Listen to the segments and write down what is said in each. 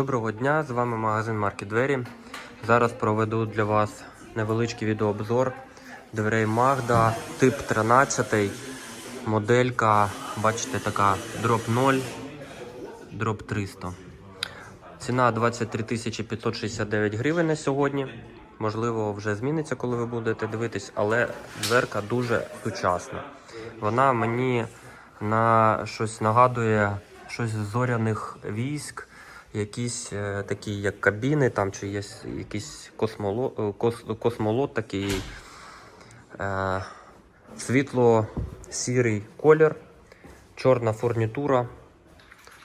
Доброго дня, з вами магазин Марки Двері. Зараз проведу для вас невеличкий відеообзор дверей Магда, тип 13, моделька, бачите, така дроп 0, дроп 300. Ціна 23 569 гривень на сьогодні. Можливо, вже зміниться, коли ви будете дивитись, але дверка дуже сучасна. Вона мені на щось нагадує щось з зоряних військ, якісь е, такі, як кабіни, там чи є якийсь космолот, е, кос, космолот такий е, світло-сірий колір, чорна фурнітура.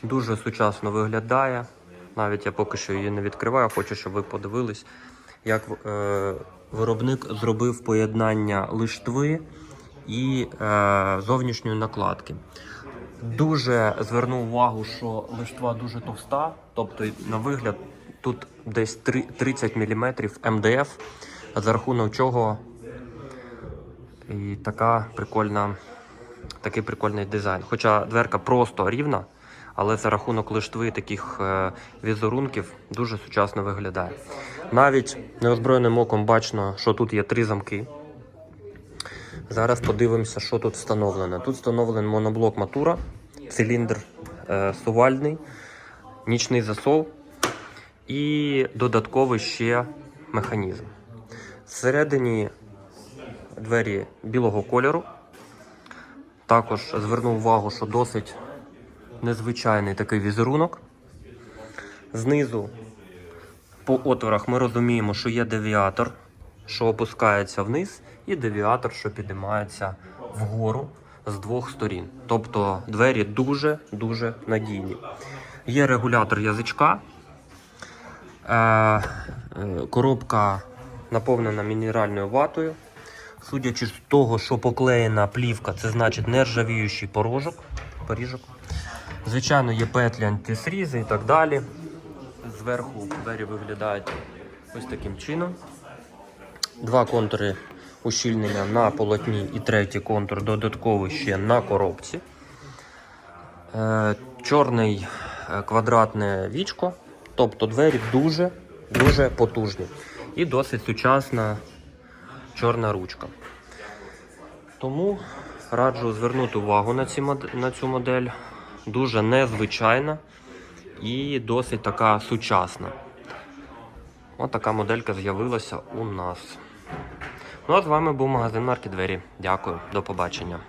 Дуже сучасно виглядає. Навіть я поки що її не відкриваю, хочу, щоб ви подивились, як е, виробник зробив поєднання лиштви і е, зовнішньої накладки. Дуже звернув увагу, що лиштва дуже товста, тобто на вигляд тут десь три- 30 мм МДФ, за рахунок чого і така прикольна, такий прикольний дизайн. Хоча дверка просто рівна, але за рахунок лиштви таких е, візерунків дуже сучасно виглядає. Навіть неозброєним оком бачно, що тут є три замки. Зараз подивимося, що тут встановлено. Тут встановлений моноблок матура, циліндр е, сувальний, нічний засов і додатковий ще механізм. Всередині двері білого кольору. Також звернув увагу, що досить незвичайний такий візерунок. Знизу по отворах ми розуміємо, що є девіатор, що опускається вниз, і девіатор, що підіймається вгору з двох сторін. Тобто двері дуже-дуже надійні. Є регулятор язичка. Е, е, коробка наповнена мінеральною ватою. Судячи з того, що поклеєна плівка, це значить нержавіючий порожок. поріжок. Звичайно, є петлі антисрізи і так далі. Зверху двері виглядають ось таким чином. Два контури ущільнення на полотні і третій контур додатковий ще на коробці. Е, чорний е, квадратне вічко. Тобто двері дуже дуже потужні. І досить сучасна чорна ручка. Тому раджу звернути увагу на, ці, на цю модель. Дуже незвичайна і досить така сучасна. Ось така моделька з'явилася у нас. Ну а з вами був магазин Маркі Двері. Дякую, до побачення.